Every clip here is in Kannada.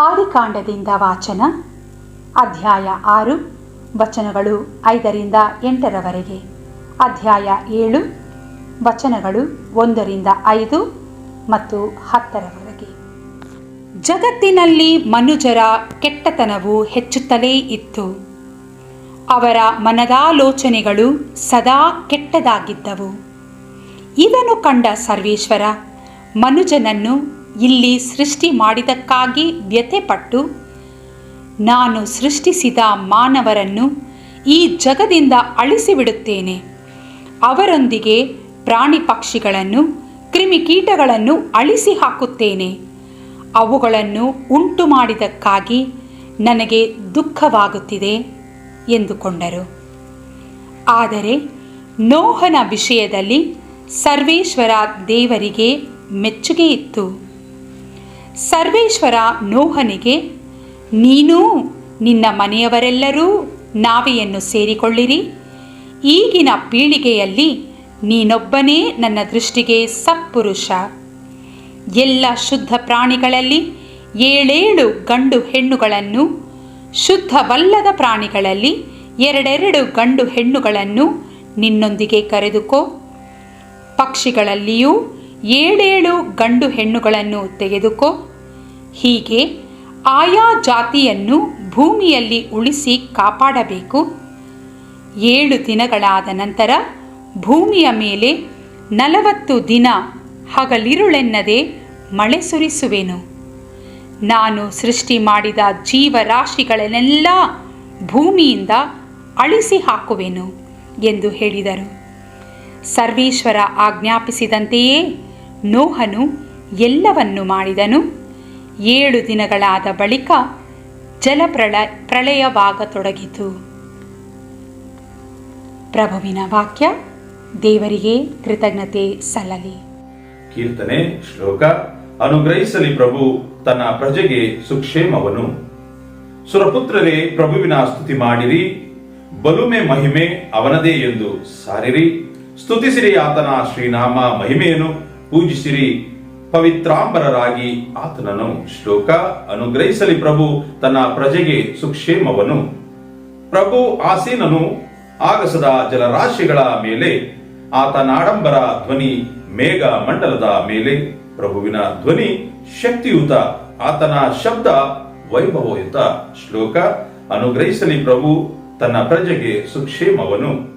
ಲೇವಿಯಕಾಂಡದಿಂದ ವಾಚನ, ಅಧ್ಯಾಯ ಆರು, ವಚನಗಳು ಐದರಿಂದ ಎಂಟರವರೆಗೆ. ಅಧ್ಯಾಯ ಏಳು, ವಚನಗಳು ಒಂದರಿಂದ ಐದು ಮತ್ತು ಹತ್ತರವರೆಗೆ. ಜಗತ್ತಿನಲ್ಲಿ ಮನುಜರ ಕೆಟ್ಟತನವು ಹೆಚ್ಚುತ್ತಲೇ ಇತ್ತು. ಅವರ ಮನದಾಲೋಚನೆಗಳು ಸದಾ ಕೆಟ್ಟದಾಗಿದ್ದವು. ಇದನ್ನು ಕಂಡ ಸರ್ವೇಶ್ವರ ಮನುಜನನ್ನು ಇಲ್ಲಿ ಸೃಷ್ಟಿ ಮಾಡಿದಕ್ಕಾಗಿ ವ್ಯಥೆಪಟ್ಟು, ನಾನು ಸೃಷ್ಟಿಸಿದ ಮಾನವರನ್ನು ಈ ಜಗದಿಂದ ಅಳಿಸಿಬಿಡುತ್ತೇನೆ. ಅವರೊಂದಿಗೆ ಪ್ರಾಣಿ ಪಕ್ಷಿಗಳನ್ನು ಕ್ರಿಮಿಕೀಟಗಳನ್ನು ಅಳಿಸಿ ಹಾಕುತ್ತೇನೆ. ಅವುಗಳನ್ನು ಉಂಟು ಮಾಡಿದಕ್ಕಾಗಿ ನನಗೆ ದುಃಖವಾಗುತ್ತಿದೆ ಎಂದುಕೊಂಡರು. ಆದರೆ ನೋಹನ ವಿಷಯದಲ್ಲಿ ಸರ್ವೇಶ್ವರ ದೇವರಿಗೆ ಮೆಚ್ಚುಗೆ ಇತ್ತು ಸರ್ವೇಶ್ವರ ನೋಹನಿಗೆ ನೀನೂ ನಿನ್ನ ಮನೆಯವರೆಲ್ಲರೂ ನಾವೆಯನ್ನು ಸೇರಿಕೊಳ್ಳಿರಿ. ಈಗಿನ ಪೀಳಿಗೆಯಲ್ಲಿ ನೀನೊಬ್ಬನೇ ನನ್ನ ದೃಷ್ಟಿಗೆ ಸತ್ಪುರುಷ. ಎಲ್ಲ ಶುದ್ಧ ಪ್ರಾಣಿಗಳಲ್ಲಿ ಏಳೇಳು ಗಂಡು ಹೆಣ್ಣುಗಳನ್ನು, ಶುದ್ಧವಲ್ಲದ ಪ್ರಾಣಿಗಳಲ್ಲಿ ಎರಡೆರಡು ಗಂಡು ಹೆಣ್ಣುಗಳನ್ನು ನಿನ್ನೊಂದಿಗೆ ಕರೆದುಕೋ. ಪಕ್ಷಿಗಳಲ್ಲಿಯೂ ಏಳೇಳು ಗಂಡು ಹೆಣ್ಣುಗಳನ್ನು ತೆಗೆದುಕೋ. ಹೀಗೆ ಆಯಾ ಜಾತಿಯನ್ನು ಭೂಮಿಯಲ್ಲಿ ಉಳಿಸಿ ಕಾಪಾಡಬೇಕು. ಏಳು ದಿನಗಳಾದ ನಂತರ ಭೂಮಿಯ ಮೇಲೆ ನಲವತ್ತು ದಿನ ಹಗಲಿರುಳೆನ್ನದೆ ಮಳೆ ಸುರಿಸುವೆನು. ನಾನು ಸೃಷ್ಟಿ ಮಾಡಿದ ಜೀವರಾಶಿಗಳನ್ನೆಲ್ಲ ಭೂಮಿಯಿಂದ ಅಳಿಸಿ ಹಾಕುವೆನು ಎಂದು ಹೇಳಿದರು. ಸರ್ವೇಶ್ವರ ಆಜ್ಞಾಪಿಸಿದಂತೆಯೇ ನೋಹನು ಎಲ್ಲವನ್ನು ಮಾಡಿದನು. ಏಳು ದಿನಗಳಾದ ಬಳಿಕ ಜಲಪ್ರಳ ಪ್ರಳಯವಾಗತೊಡಗಿತು. ಪ್ರಭುವಿನ ವಾಕ್ಯ, ದೇವರಿಗೆ ಕೃತಜ್ಞತೆ ಸಲ್ಲಲಿ. ಕೀರ್ತನೆ, ಶ್ಲೋಕ, ಅನುಗ್ರಹಿಸಲಿ ಪ್ರಭು ತನ್ನ ಪ್ರಜೆಗೆ ಸುಕ್ಷೇಮವನು. ಸುರಪುತ್ರರೇ, ಪ್ರಭುವಿನ ಸ್ತುತಿ ಮಾಡಿರಿ. ಬಲುಮೆ ಮಹಿಮೆ ಅವನದೇ ಎಂದು ಸಾರಿರಿ. ಸ್ತುತಿಸಿರಿ ಆತನ ಶ್ರೀನಾಮ ಮಹಿಮೆಯನ್ನು. ಪೂಜಿಸಿರಿ. ಪವಿತ್ರಾಂಬರರಾಗಿ ಆತನನ್ನು ಶ್ಲೋಕ ಅನುಗ್ರಹಿಸಲಿ ಪ್ರಭು, ತನ್ನ ಪ್ರಜೆಗೆ ಸುಕ್ಷೇಮವನು. ಪ್ರಭು ಆಸೀನನು ಆಗಸದ ಜಲರಾಶಿಗಳ ಮೇಲೆ ಆತನ ಆಡಂಬರ ಧ್ವನಿ ಮೇಘ ಮಂಡಲದ ಮೇಲೆ, ಪ್ರಭುವಿನ ಧ್ವನಿ ಶಕ್ತಿಯುತ ಆತನ ಶಬ್ದ ವೈಭವಯುತ. ಶ್ಲೋಕ ಅನುಗ್ರಹಿಸಲಿ ಪ್ರಭು, ತನ್ನ ಪ್ರಜೆಗೆ ಸುಕ್ಷೇಮವನು.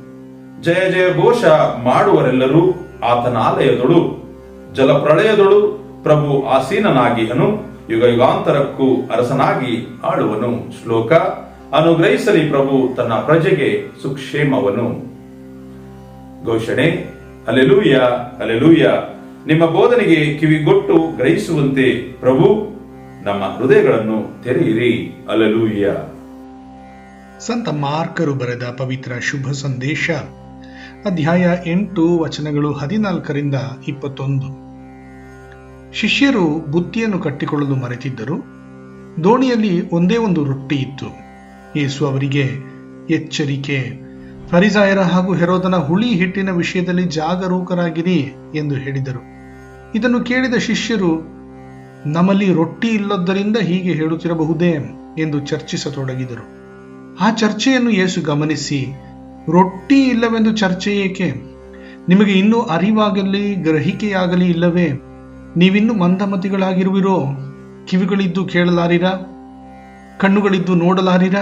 ಜಯ ಜಯ ಘೋಷ ಮಾಡುವರೆಲ್ಲರೂ ಆತನ ಆಲಯದೊಳು ಜಲಪ್ರಳಯದೊಳು ಪ್ರಭು ಆಸೀನನಾಗಿಹನು ಯುಗ ಯುಗಾಂತರಕ್ಕೂ ಅರಸನಾಗಿ ಆಳುವನು. ಶ್ಲೋಕ, ಅನುಗ್ರಹಿಸಲಿ ಪ್ರಭು ತನ್ನ ಪ್ರಜೆಗೆ ಸುಕ್ಷೇಮವನು. ಘೋಷಣೆ, ಅಲೆಲೂಯ ಅಲೆಲೂಯ, ನಿಮ್ಮ ಬೋಧನೆಗೆ ಕಿವಿಗೊಟ್ಟು ಗ್ರಹಿಸುವಂತೆ ಪ್ರಭು, ನಮ್ಮ ಹೃದಯಗಳನ್ನು ತೆರೆಯಿರಿ. ಅಲೆಲೂಯ. ಸಂತ ಮಾರ್ಕರು ಬರೆದ ಪವಿತ್ರ ಶುಭ ಸಂದೇಶ, ಅಧ್ಯಾಯ ಎಂಟು, ವಚನಗಳು ಹದಿನಾಲ್ಕರಿಂದ ಇಪ್ಪತ್ತೊಂದು. ಶಿಷ್ಯರು ಬುತ್ತಿಯನ್ನು ಕಟ್ಟಿಕೊಳ್ಳಲು ಮರೆತಿದ್ದರು. ದೋಣಿಯಲ್ಲಿ ಒಂದೇ ಒಂದು ರೊಟ್ಟಿ ಇತ್ತು. ಯೇಸು ಅವರಿಗೆ, ಎಚ್ಚರಿಕೆ, ಫರಿಸಾಯರ ಹಾಗೂ ಹೆರೋದನ ಹುಳಿ ಹಿಟ್ಟಿನ ವಿಷಯದಲ್ಲಿ ಜಾಗರೂಕರಾಗಿರಿ ಎಂದು ಹೇಳಿದರು. ಇದನ್ನು ಕೇಳಿದ ಶಿಷ್ಯರು ನಮ್ಮಲ್ಲಿ ರೊಟ್ಟಿ ಇಲ್ಲದ್ದರಿಂದ ಹೀಗೆ ಹೇಳುತ್ತಿರಬಹುದೇ ಎಂದು ಚರ್ಚಿಸತೊಡಗಿದರು. ಆ ಚರ್ಚೆಯನ್ನು ಯೇಸು ಗಮನಿಸಿ, ರೊಟ್ಟಿ ಇಲ್ಲವೆಂದು ಚರ್ಚೆ ಏಕೆ? ನಿಮಗೆ ಇನ್ನೂ ಅರಿವಾಗಲಿ, ಗ್ರಹಿಕೆಯಾಗಲಿ ಇಲ್ಲವೇ? ನೀವಿನ್ನೂ ಮಂದಮತಿಗಳಾಗಿರುವಿರೋ? ಕಿವಿಗಳಿದ್ದು ಕೇಳಲಾರಿರ? ಕಣ್ಣುಗಳಿದ್ದು ನೋಡಲಾರಿರ?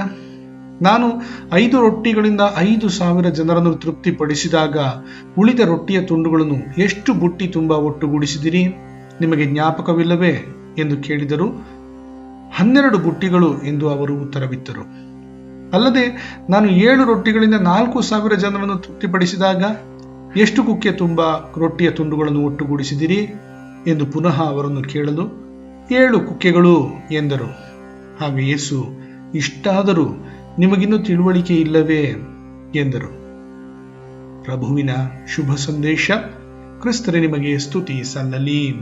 ನಾನು ಐದು ರೊಟ್ಟಿಗಳಿಂದ ಐದು ಸಾವಿರ ಜನರನ್ನು ತೃಪ್ತಿಪಡಿಸಿದಾಗ ಉಳಿದ ರೊಟ್ಟಿಯ ತುಂಡುಗಳನ್ನು ಎಷ್ಟು ಬುಟ್ಟಿ ತುಂಬ ಒಟ್ಟುಗೂಡಿಸಿದಿರಿ? ನಿಮಗೆ ಜ್ಞಾಪಕವಿಲ್ಲವೇ? ಎಂದು ಕೇಳಿದರು. ಹನ್ನೆರಡು ಬುಟ್ಟಿಗಳು ಎಂದು ಅವರು ಉತ್ತರವಿತ್ತರು. ಅಲ್ಲದೆ ನಾನು ಏಳು ರೊಟ್ಟಿಗಳಿಂದ ನಾಲ್ಕು ಸಾವಿರ ಜನರನ್ನು ತೃಪ್ತಿಪಡಿಸಿದಾಗ ಎಷ್ಟು ಕುಕ್ಕೆ ತುಂಬ ರೊಟ್ಟಿಯ ತುಂಡುಗಳನ್ನು ಒಟ್ಟುಗೂಡಿಸಿದಿರಿ? ಎಂದು ಪುನಃ ಅವರನ್ನು ಕೇಳಲು, ಏಳು ಕುಕ್ಕೆಗಳು ಎಂದರು. ಆಗ ಯೇಸು, ಇಷ್ಟಾದರೂ ನಿಮಗಿನ್ನೂ ತಿಳುವಳಿಕೆ ಇಲ್ಲವೇ? ಎಂದರು. ಪ್ರಭುವಿನ ಶುಭ ಸಂದೇಶ ಕ್ರಿಸ್ತರೇ ನಿಮಗೆ ಸ್ತುತಿ ಸಲ್ಲಲಿ.